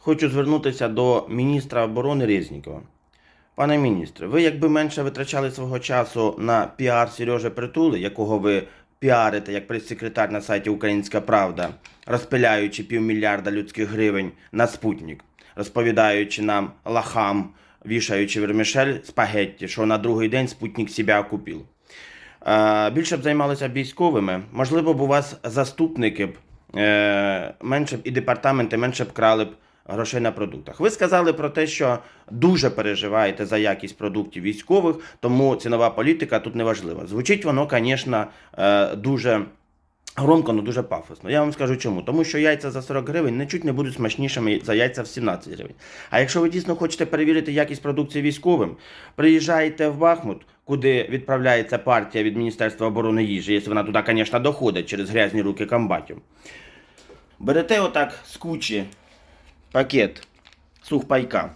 Хочу звернутися до міністра оборони Резнікова. Пане міністре, ви якби менше витрачали свого часу на піар Сережи Притули, якого ви піарите як прес-секретар на сайті Українська Правда, розпиляючи півмільярда людських гривень на спутник, розповідаючи нам лахам, вішаючи вермішель спагетті, що на другий день спутник себе окупив. Більше б займалися військовими. Можливо б у вас заступники б е, менше б і департаменти менше б крали б грошей на продуктах. Ви сказали про те, що дуже переживаєте за якість продуктів військових, тому цінова політика тут не важлива. Звучить воно, звісно, е, дуже. Громко, але дуже пафосно. Я вам скажу чому. Тому що яйця за 40 гривень нічуть не будуть смачнішими за яйця в 17 гривень. А якщо ви дійсно хочете перевірити якість продукції військовим, приїжджаєте в Бахмут, куди відправляється партія від Міністерства оборони їжі, якщо вона туди, звісно, доходить через грязні руки комбатів. Берете отак з кучі пакет сухпайка,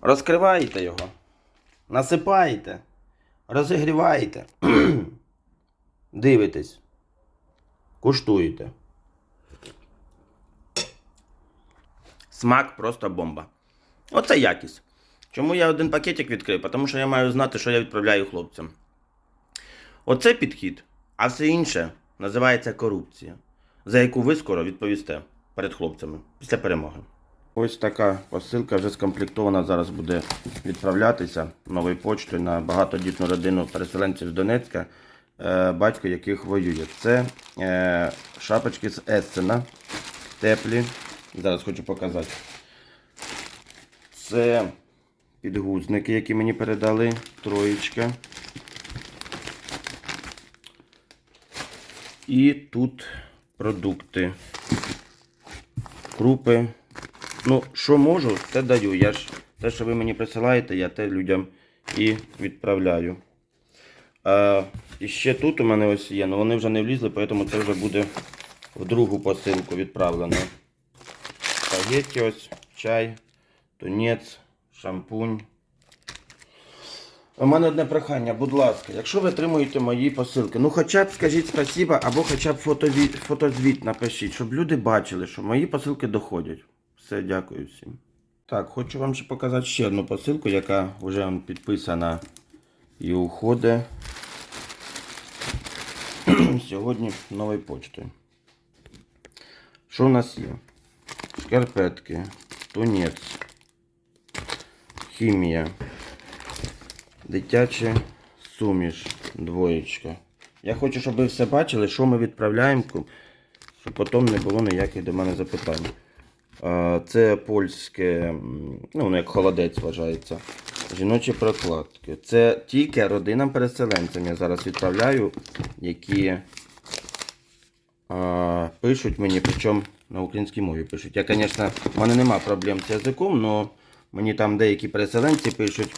розкриваєте його, насипаєте, розігріваєте. Дивитесь, куштуєте. Смак просто бомба. Оце якість. Чому я один пакетик відкрив? Тому що я маю знати, що я відправляю хлопцям. Оце підхід, а все інше називається корупція, за яку ви скоро відповісте перед хлопцями після перемоги. Ось така посилка вже скомплектована. Зараз буде відправлятися новою почтою на багатодітну родину переселенців з Донецька, е, батько яких воює. Це е, шапочки з Ессена. Теплі. Зараз хочу показати. Це підгузники, які мені передали. Троєчка. І тут продукти. Крупи. Ну, що можу, те даю. Я ж те, що ви мені присилаєте, я те людям і відправляю. А, і ще тут у мене ось є, але вони вже не влізли, тому це вже буде в другу посилку відправлено. Спагетті ось, чай, тунець, шампунь. У мене одне прохання, будь ласка, якщо ви отримуєте мої посилки, ну хоча б скажіть спасіба, або хоча б фотозвіт напишіть, щоб люди бачили, що мої посилки доходять. Все, дякую всім. Так, хочу вам ще показати ще одну посилку, яка вже підписана і уходить сьогодні новою почтою. Що у нас є? Шкарпетки, тунець, хімія, дитяча суміш, двоєчка. Я хочу, щоб ви все бачили, що ми відправляємо, щоб потім не було ніяких до мене запитань. Це польське, ну, як холодець вважається. Жіночі прокладки. Це тільки родинам-переселенцям я зараз відправляю, які а, пишуть мені, причому на українській мові пишуть. Я, звісно, в мене нема проблем з язиком, але мені там деякі переселенці пишуть.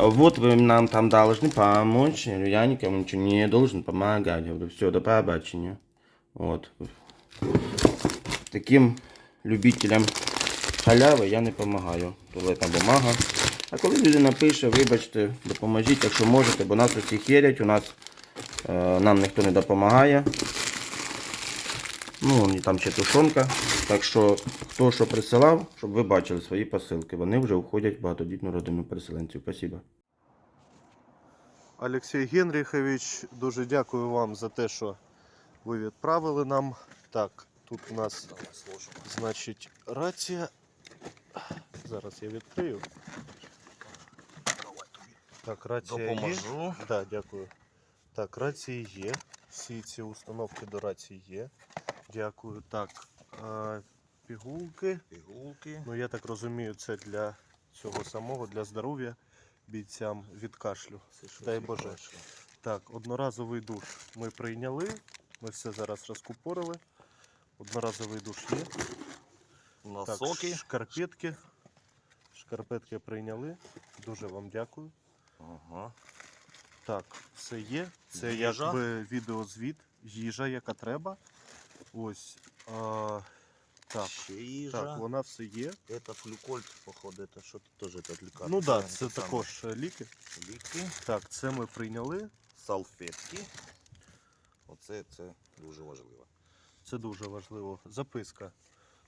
«А Вот вы нам там должны помочь. Я говорю, Я никому ничего не должен помогать. Я говорю, все, до побачення. Вот. Таким любителям халяви я не допомагаю. Туалетна бумага. А коли людина пише, вибачте, допоможіть, якщо можете, бо нас усі херять, у нас е, нам ніхто не допомагає. Ну, і там ще тушонка. Так що, хто що присилав, щоб ви бачили свої посилки. Вони вже входять в багатодітну родину переселенців. Спасибо. Олексій Генріхович, дуже дякую вам за те, що ви відправили нам. Так, тут у нас, значить, рація. Зараз я відкрию. Так, рація є. Допоможу. Да, дякую. Так, рації є. Всі ці установки до рації є. Дякую. Так, а, пігулки. Пігулки. Ну, я так розумію, це для цього самого, для здоров'я бійцям від кашлю. Дай Боже. Так, одноразовий душ ми прийняли. Ми все зараз розкупорили. Одноразовий душ є. Так, Носоки. шкарпетки. Шкарпетки прийняли. Дуже вам дякую. Ага. Так, все є. Це Їжа. якби відеозвіт, їжа, яка треба. Ось. А, так, Ще їжа. так, вона все є. Это флюкольт, походу, это что-то тоже это лекарство. Ну так, да, Це це саме. також е, ліки. Ліки, Так, це ми прийняли. салфетки. Оце це дуже важливо. Це дуже важливо. Записка.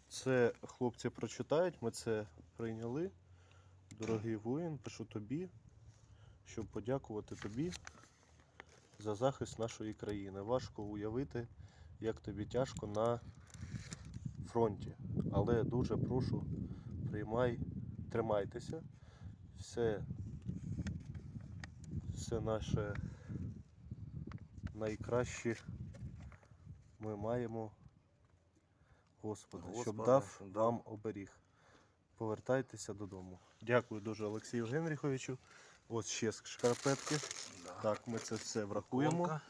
Це хлопці прочитають, ми це прийняли. Дорогий воїн, пишу тобі, щоб подякувати тобі за захист нашої країни. Важко уявити, як тобі тяжко на фронті. Але дуже прошу, приймай, тримайтеся. Все, все наше найкраще ми маємо. Господи, щоб Господа, дав щоб дав. вам оберіг. Повертайтеся додому. Дякую дуже Олексію Генріховичу. Ось ще шкарпетки. Так, ми це все врахуємо.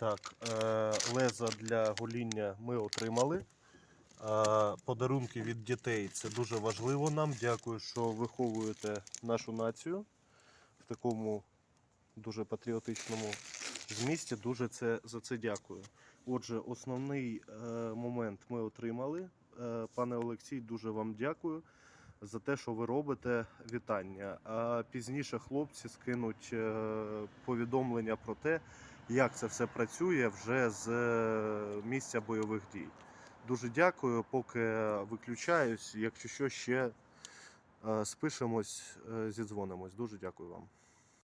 Так, е, леза для гоління ми отримали. Е, подарунки від дітей це дуже важливо нам. Дякую, що виховуєте нашу націю в такому дуже патріотичному змісті. Дуже це, за це дякую. Отже, основний е, момент ми отримали. Пане Олексій, дуже вам дякую за те, що ви робите вітання. А пізніше хлопці скинуть повідомлення про те, як це все працює вже з е, місця бойових дій. Дуже дякую, поки виключаюсь. Якщо що ще е, спишемось, е, зідзвонимось. Дуже дякую вам.